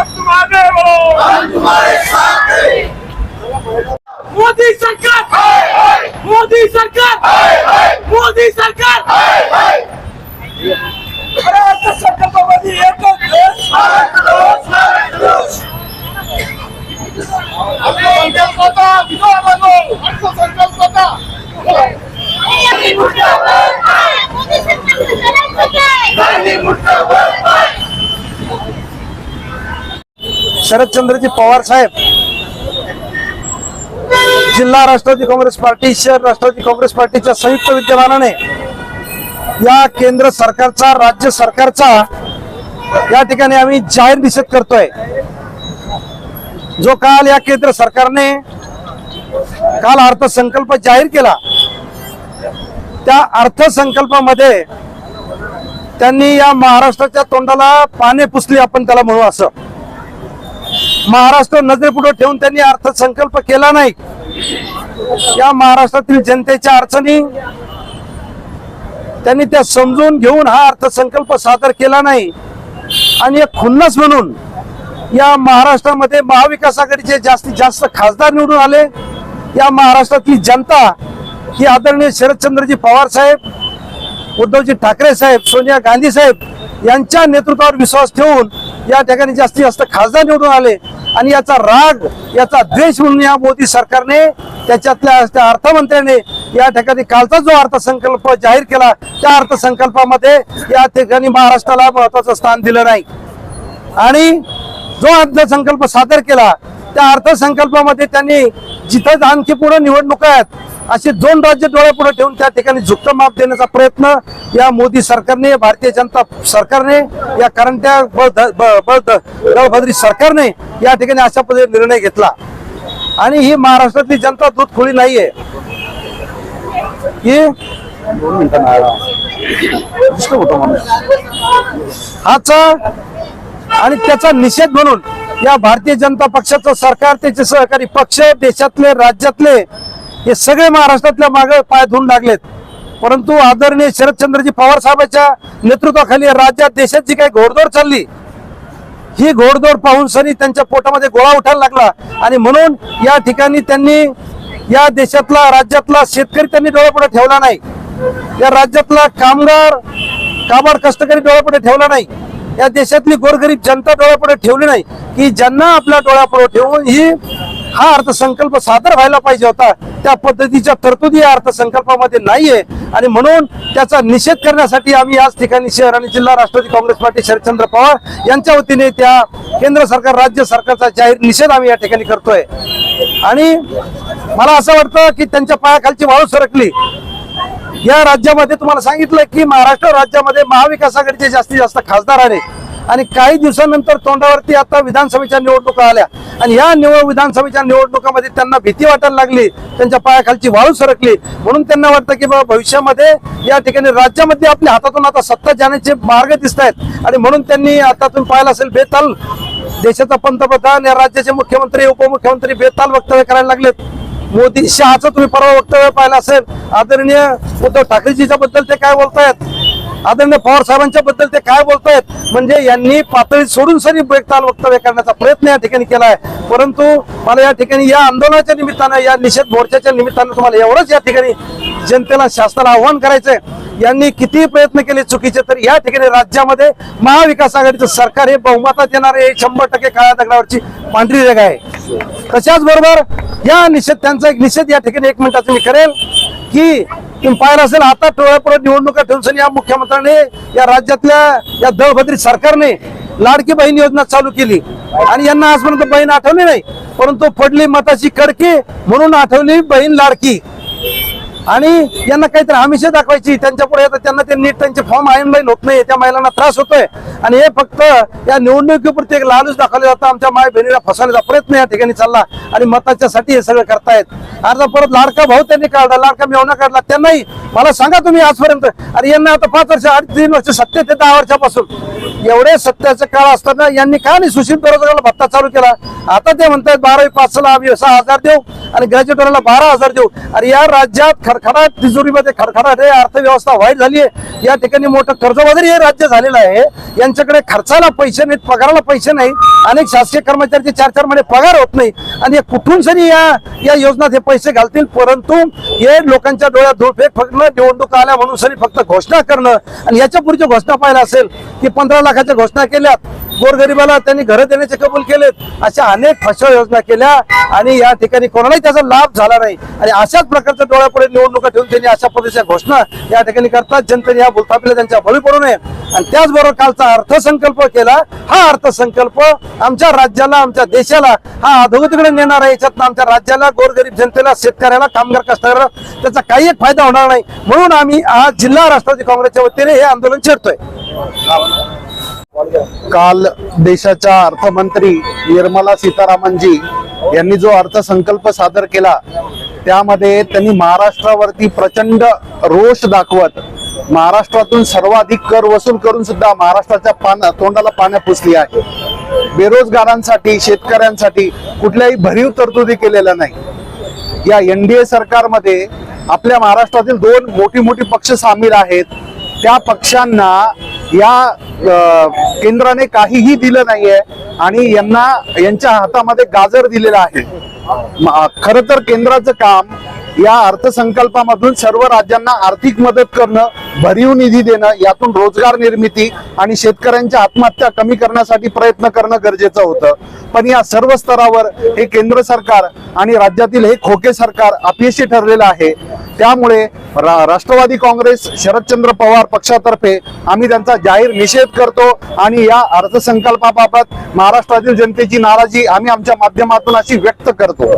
शरद पवार साहेब तुम आगे बढ़ो मोदी सरकार. मोदी सरकार. मोदी सरकार. अरे आता संकल्पामध्ये एकच देश. शरदचंद्रजी पवार साहेब. जिल्हा राष्ट्रवादी काँग्रेस पार्टी शहर राष्ट्रवादी काँग्रेस पार्टीच्या संयुक्त विद्यमानाने या केंद्र सरकारचा राज्य सरकारचा या ठिकाणी आम्ही जाहीर निषेध करतोय. जो काल या केंद्र सरकारने काल अर्थसंकल्प जाहीर केला त्या अर्थसंकल्पामध्ये त्यांनी या महाराष्ट्राच्या तोंडाला पाने पुसली आपण त्याला म्हणू असं. महाराष्ट्र नजरेपुढे ठेवून त्यांनी अर्थसंकल्प केला नाही. या महाराष्ट्रातील जनतेच्या अडचणी त्यांनी त्या समजून घेऊन हा अर्थसंकल्प सादर केला नाही. आणि एक खुन्नस म्हणून या महाराष्ट्रामध्ये महाविकास आघाडीचे जास्तीत जास्त खासदार निवडून आले. या महाराष्ट्रातली जनता ही आदरणीय शरदचंद्रजी पवार साहेब उद्धवजी ठाकरे साहेब सोनिया गांधी साहेब यांच्या नेतृत्वावर विश्वास ठेवून या ठिकाणी जास्तीत जास्त खासदार निवडून आले आणि याचा राग याचा द्वेष म्हणून या मोदी सरकारने त्याच्यातल्या त्या अर्थमंत्र्याने या ठिकाणी कालचा जो अर्थसंकल्प जाहीर केला त्या अर्थसंकल्पामध्ये या ठिकाणी महाराष्ट्राला महत्वाचं स्थान दिलं नाही. आणि जो अर्थसंकल्प सादर केला त्या अर्थसंकल्पामध्ये त्यांनी जिथं आणखी पुढे निवडणुका आहेत असे दोन राज्य डोळ्यापुढे ठेवून त्या ठिकाणी झुकतं माप देण्याचा प्रयत्न या मोदी सरकारने भारतीय जनता सरकारने या करंट्या ब- बळध- दळभद्री सरकारने या ठिकाणी अशा पद्धतीने निर्णय घेतला. आणि ही महाराष्ट्रातली जनता दूध खोळी नाहीये. हाचा आणि त्याचा निषेध म्हणून या भारतीय जनता पक्षाचं सरकार त्याचे सहकारी पक्ष देशातले राज्यातले हे सगळे महाराष्ट्रातल्या मागे पाय धुवून लागलेत. परंतु आदरणीय शरदचंद्रजी पवार साहेबांच्या नेतृत्वाखाली राज्यात देशात जी काही घोडदौड चालली ही घोडदौड पाहून सनी त्यांच्या पोटामध्ये गोळा उठायला लागला आणि म्हणून या ठिकाणी त्यांनी या देशातला राज्यातला शेतकरी त्यांनी डोळ्यापुढे ठेवला नाही. या राज्यातला कामगार काबाड कष्टकरी डोळ्यापुढे ठेवला नाही. या देशातली गोरगरीब जनता डोळ्यापुढे ठेवली नाही की ज्यांना आपल्या डोळ्यापुढे ठेवून ही हा अर्थसंकल्प सादर व्हायला पाहिजे होता. त्या पद्धतीच्या तरतुदी या अर्थसंकल्पामध्ये नाहीये. आणि म्हणून त्याचा निषेध करण्यासाठी आम्ही याच ठिकाणी शहर आणि जिल्हा राष्ट्रवादी काँग्रेस पार्टी शरदचंद्र पवार यांच्या वतीने त्या केंद्र सरकार राज्य सरकारचा जाहीर निषेध आम्ही या ठिकाणी करतोय. आणि मला असं वाटतं की त्यांच्या पायाखालची वाळू सरकली. या राज्यामध्ये तुम्हाला सांगितलं की महाराष्ट्र राज्यामध्ये महाविकास आघाडीचे जास्तीत जास्त खासदार आले आणि काही दिवसानंतर तोंडावरती आता विधानसभेच्या निवडणुका आल्या. आणि या निवड विधानसभेच्या निवडणुकामध्ये त्यांना भीती वाटायला लागली. त्यांच्या पायाखालची वाळू सरकली. म्हणून त्यांना वाटतं की बाबा भविष्यामध्ये या ठिकाणी राज्यामध्ये आपल्या हातातून आता सत्ता जाण्याचे मार्ग दिसत आहेत. आणि म्हणून त्यांनी आता तुम्ही पाहिलं असेल बेताल देशाचा पंतप्रधान या राज्याचे मुख्यमंत्री उपमुख्यमंत्री बेताल वक्तव्य करायला लागलेत. मोदी शहाचं तुम्ही परवा वक्तव्य पाहिलं असेल. आदरणीय उद्धव ठाकरेजीच्या बद्दल ते काय बोलतायत? आदरणीय पवार साहेबांच्या बद्दल ते काय बोलतायत? म्हणजे यांनी पातळी सोडून सरी बेताल वक्तव्य करण्याचा प्रयत्न या ठिकाणी केलाय. परंतु मला या ठिकाणी या आंदोलनाच्या निमित्तानं या निषेध मोर्चाच्या निमित्तानं तुम्हाला एवढंच या ठिकाणी जनतेला शासनाला आव्हान करायचंय. यांनी किती प्रयत्न केले चुकीचे तर या ठिकाणी राज्यामध्ये महाविकास आघाडीचं सरकार हे बहुमतात येणार हे शंभर टक्के काळ्या दगडावरची पांढरी रेग आहे. तशाच बरोबर या निषेध त्यांचा एक निषेध या ठिकाणी एक मिनिटाचा मी करेल की तुम्ही पाहिलं असेल आता टोळ्यापुढे निवडणुका ठेवून या मुख्यमंत्र्याने या राज्यातल्या या दळभद्री सरकारने लाडकी बहीण योजना चालू केली. आणि यांना आजपर्यंत बहीण आठवली नाही परंतु पडली मताची कडकी म्हणून आठवली बहीण लाडकी. आणि यांना काहीतरी हमेशा दाखवायची. त्यांच्या पुढे येतात त्यांना ते नीट त्यांचे फॉर्म ऑनलाईन होत नाही त्या महिलांना त्रास होतोय. आणि हे फक्त या निवडणुकीपुरते एक लालूच दाखवले जातं आमच्या माय बहिणीला फसवण्याचा प्रयत्न या ठिकाणी चालला आणि मताच्यासाठी हे सगळं करतायत. अर्धा परत लाडका भाऊ त्यांनी काढला लाडका मेवणा काढला त्यांनाही मला सांगा तुम्ही आजपर्यंत. अरे यांना आता पाच वर्ष आठ तीन वर्ष सत्य ते दहा वर्षापासून. एवढे सत्याचे काळ असताना यांनी का नाही सुशील बेरोजगाराला भत्ता चालू केला? आता ते म्हणतात बारावी पाचला आम्ही सहा हजार देऊ आणि ग्रॅज्युएटला बारा हजार देऊ. अरे या राज्यात खडखडाट तिजोरीमध्ये खडखडाट आहे. अर्थव्यवस्था वाईट झाली आहे. या ठिकाणी मोठं कर्जबाजारी हे राज्य झालेलं आहे. यांच्याकडे खर्चाला पैसे नाहीत पगाराला पैसे नाही अनेक शासकीय कर्मचाऱ्यांचे चार चार महिने पगार होत नाही. आणि कुठून सरी या या योजनात हे पैसे घालतील परंतु हे लोकांच्या डोळ्यात धुळफेक फक्त निवडणूक आल्या म्हणून सरी फक्त घोषणा करणं आणि याच्या पुढची घोषणा पाहायला असेल की पंधरा लाखाच्या घोषणा केल्यात गोरगरिबाला त्यांनी घरं देण्याचे कबूल केलेत. अशा अनेक फसव्या योजना केल्या आणि या ठिकाणी कोणालाही त्याचा लाभ झाला नाही. आणि अशाच प्रकारच्या डोळ्यापुढे निवडणुका ठेवून त्यांनी अशा पद्धतीच्या घोषणा या ठिकाणी करतात. जनतेने या भूलथापीला त्यांच्या बळी पडू नये. आणि त्याचबरोबर कालचा अर्थसंकल्प केला. हा अर्थसंकल्प आमच्या राज्याला आमच्या देशाला हा अधोगतीकडे नेणार आहे याच्यातनं आमच्या राज्याला गोरगरीब जनतेला शेतकऱ्याला कामगार कष्टकऱ्याला त्याचा काही एक फायदा होणार नाही. म्हणून आम्ही आज जिल्हा राष्ट्रवादी काँग्रेसच्या वतीने हे आंदोलन छेडतोय. काल देशाच्या अर्थमंत्री निर्मला सीतारामनजी यांनी जो अर्थसंकल्प सादर केला त्यामध्ये त्यांनी महाराष्ट्रावरती प्रचंड रोष दाखवत महाराष्ट्रातून सर्वाधिक कर वसूल करून सुद्धा महाराष्ट्राच्या पान तोंडाला पाण्या पुसली आहे. बेरोजगारांसाठी शेतकऱ्यांसाठी कुठल्याही भरीव तरतुदी केलेल्या नाही. या एनडीए सरकारमध्ये आपल्या महाराष्ट्रातील दोन मोठी मोठी पक्ष सामील आहेत. त्या पक्षांना या केंद्राने काहीही दिलं नाहीये आणि यांना यांच्या हातामध्ये गाजर दिलेलं आहे. खर तर केंद्राचं काम या अर्थसंकल्पामधून सर्व राज्यांना आर्थिक मदत करणं भरीव निधी देणं यातून रोजगार निर्मिती आणि शेतकऱ्यांच्या आत्महत्या कमी करण्यासाठी प्रयत्न करणं गरजेचं होतं. पण या सर्व स्तरावर हे केंद्र सरकार आणि राज्यातील हे खोके सरकार अपयशी ठरलेलं आहे. त्यामुळे रा- राष्ट्रवादी काँग्रेस शरदचंद्र पवार पक्षातर्फे आम्ही त्यांचा जाहीर निषेध करतो आणि या अर्थसंकल्पाबाबत महाराष्ट्रातील जनतेची नाराजी आम्ही आमच्या माध्यमातून अशी व्यक्त करतो.